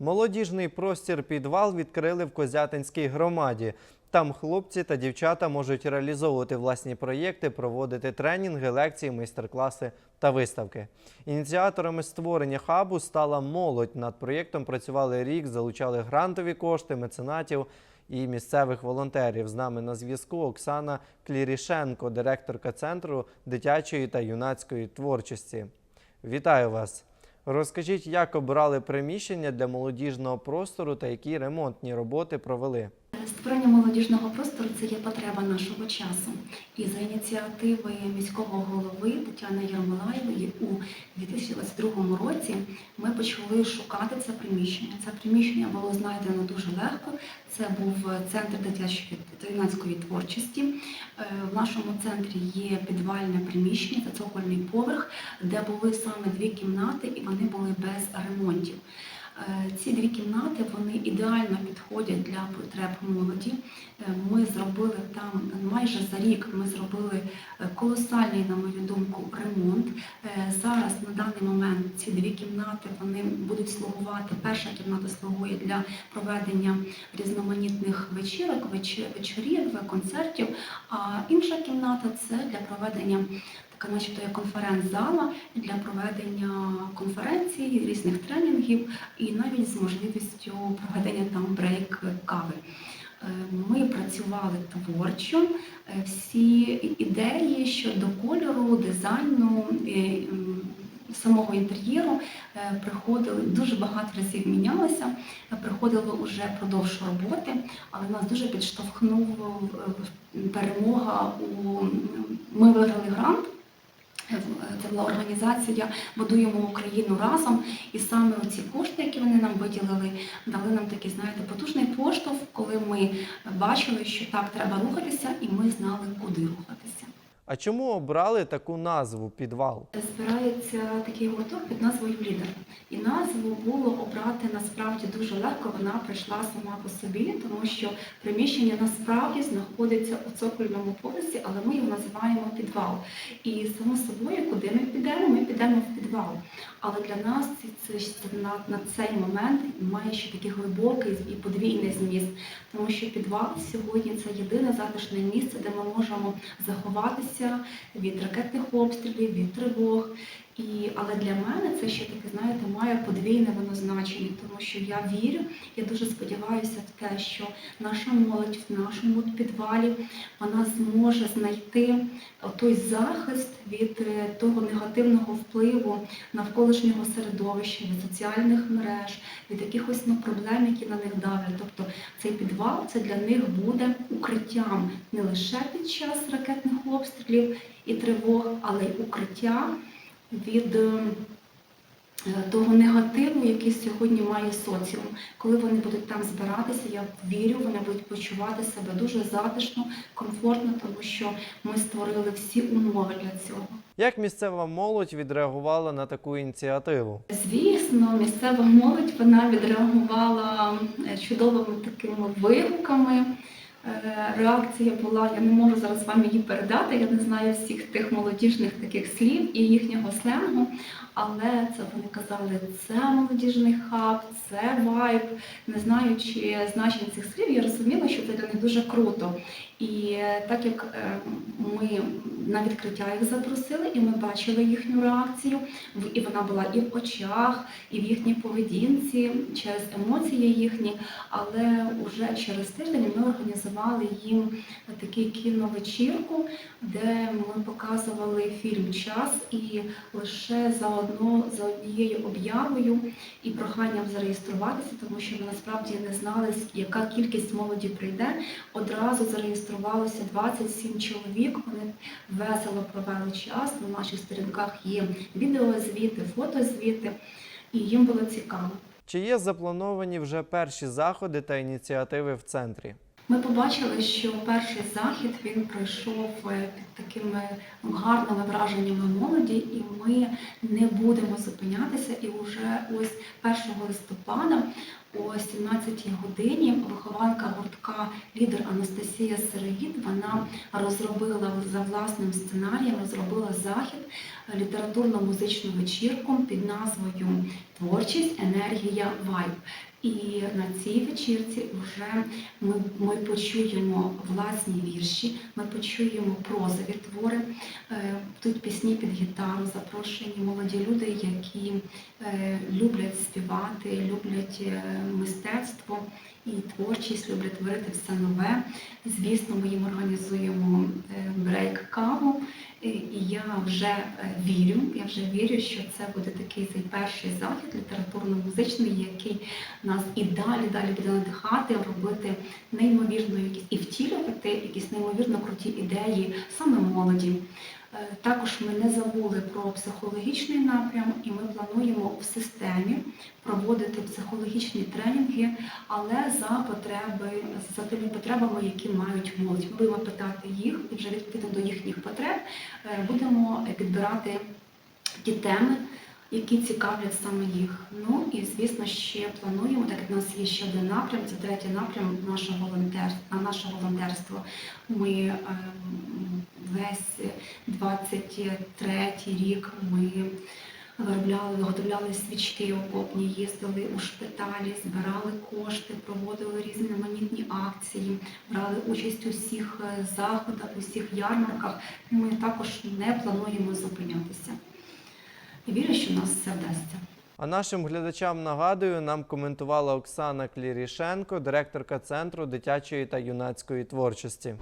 Молодіжний простір підвал відкрили в Козятинській громаді. Там хлопці та дівчата можуть реалізовувати власні проєкти, проводити тренінги, лекції, майстер-класи та виставки. Ініціаторами створення хабу стала молодь. Над проєктом працювали рік, залучали грантові кошти, меценатів і місцевих волонтерів. З нами на зв'язку Оксана Клірішенко, директорка центру дитячої та юнацької творчості. Вітаю вас! Розкажіть, як обрали приміщення для молодіжного простору та які ремонтні роботи провели. Створення молодіжного простору це є потреба нашого часу. І за ініціативи міського голови Тетяни Ярмолаєвої у 2022 році ми почали шукати це приміщення. Це приміщення було знайдено дуже легко. Це був центр дитячої та творчості. Е, В нашому центрі є підвальне приміщення, це цокольний поверх, де були саме дві кімнати, і вони були без ремонтів. Е, Ці дві кімнати вони ідеально підходять для потреб молоді. Е, Ми зробили там майже за рік. Ми зробили е, колосальний, на мою думку, ремонт. Зараз на даний момент ці дві кімнати вони будуть слугувати. Перша кімната слугує для проведення різноманітних вечірок, веч- вечорів, концертів. А інша кімната це для проведення така, начебто, як конференц-зала для проведення конференцій, різних тренінгів і навіть з можливістю проведення там брейк кави. Е, Ми працювали творчо, Е, всі ідеї щодо кольору, дизайну. е, Самого інтер'єру приходили дуже багато разів мінялося, е, приходило вже продовж роботи, але нас дуже підштовхнув е, перемога у ми виграли грант. Це була організація Будуємо Україну разом. І саме ці кошти, які вони нам виділили, дали нам такий, знаєте, потужний поштовх, коли ми бачили, що так треба рухатися, і ми знали, куди рухатися. А чому обрали таку назву підвал? Збирається такий гурток під назвою Лідер. І назву було обрати насправді дуже легко. Вона прийшла сама по собі, тому що приміщення насправді знаходиться у цокольному поверсі, але ми його називаємо підвал. І само собою, куди ми підемо, ми підемо в підвал. Але для нас це, це, на, на цей момент має ще такий глибокий і подвійний зміст, тому що підвал сьогодні це єдине затишне місце, де ми можемо заховатися від ракетних обстрілів, від тривог. Але для мене це ще таке, знаєте, має подвійне воно значення, тому що я вірю, я дуже сподіваюся в те, що наша молодь в нашому підвалі вона зможе знайти той захист від е, того негативного впливу навколишнього середовища, від соціальних мереж, від якихось ну, проблем, які на них давлять. Тобто цей підвал це для них буде укриттям не лише під час ракетних обстрілів і тривог, але й укриття від е, того негативу, який сьогодні має соціум. Коли вони будуть там збиратися, я вірю, вони будуть почувати себе дуже затишно, комфортно, тому що ми створили всі умови для цього. Як місцева молодь відреагувала на таку ініціативу? Звісно, місцева молодь вона відреагувала е, чудовими такими вигуками. Е, Реакція була, я не можу зараз вам її передати, я не знаю всіх тих молодіжних таких слів і їхнього сленгу, але це вони казали, це молодіжний хаб, це вайб. Не знаючи значення цих слів, я розуміла, що це для них дуже круто. І е, так як е, ми на відкриття їх запросили, і ми бачили їхню реакцію, і вона була і в очах, і в їхній поведінці, через емоції їхні. Але вже через тиждень ми організували їм таку кіновечірку, де ми показували фільм Час і лише заодно за однією об'явою і проханням зареєструватися, тому що ми насправді не знали, яка кількість молоді прийде. Одразу зареєструвалося 27 чоловік. Вони весело провели час. На наших сторінках є відеозвіти, фотозвіти, і їм було цікаво. Чи є заплановані вже перші заходи та ініціативи в центрі? Ми побачили, що перший захід він пройшов е, під такими гарними враженнями молоді, і ми не будемо зупинятися. І вже ось 1 листопада о 17 годині вихованка гуртка лідер Анастасія Серегіт вона розробила за власним сценарієм, розробила захід е, літературно-музичну вечірку під назвою Творчість, енергія, вайб. І на цій вечірці вже ми, ми почуємо власні вірші, ми почуємо прозові твори. Е, Тут пісні під гітару, запрошені молоді люди, які е, люблять співати, люблять е, мистецтво і творчість, люблять творити все нове. Звісно, ми їм організуємо е, брейк-каву. І я вже е, вірю, я вже вірю, що це буде такий цей перший захід літературно-музичний, який нас і далі далі буде надихати, робити неймовірно якісь і втілювати якісь неймовірно круті ідеї саме молоді. Е, Також ми не забули про психологічний напрям, і ми плануємо в системі проводити психологічні тренінги, але за потреби, за тими потребами, які мають молодь. Ми будемо питати їх і вже відповідно до їхніх потреб е, будемо підбирати ті теми, які цікавлять саме їх. Ну і звісно, ще плануємо, так як в нас є ще один напрям, це третій напрям нашого волонтерства. Наше волонтерство. Ми ем, весь 23 рік ми виробляли, виготовляли свічки окопні, їздили у шпиталі, збирали кошти, проводили різноманітні акції, брали участь у всіх е, заходах, у всіх ярмарках. Ми також не плануємо зупинятися. Вірю, що нас все вдасться. А нашим глядачам нагадую, нам коментувала Оксана Клірішенко, директорка Центру дитячої та юнацької творчості.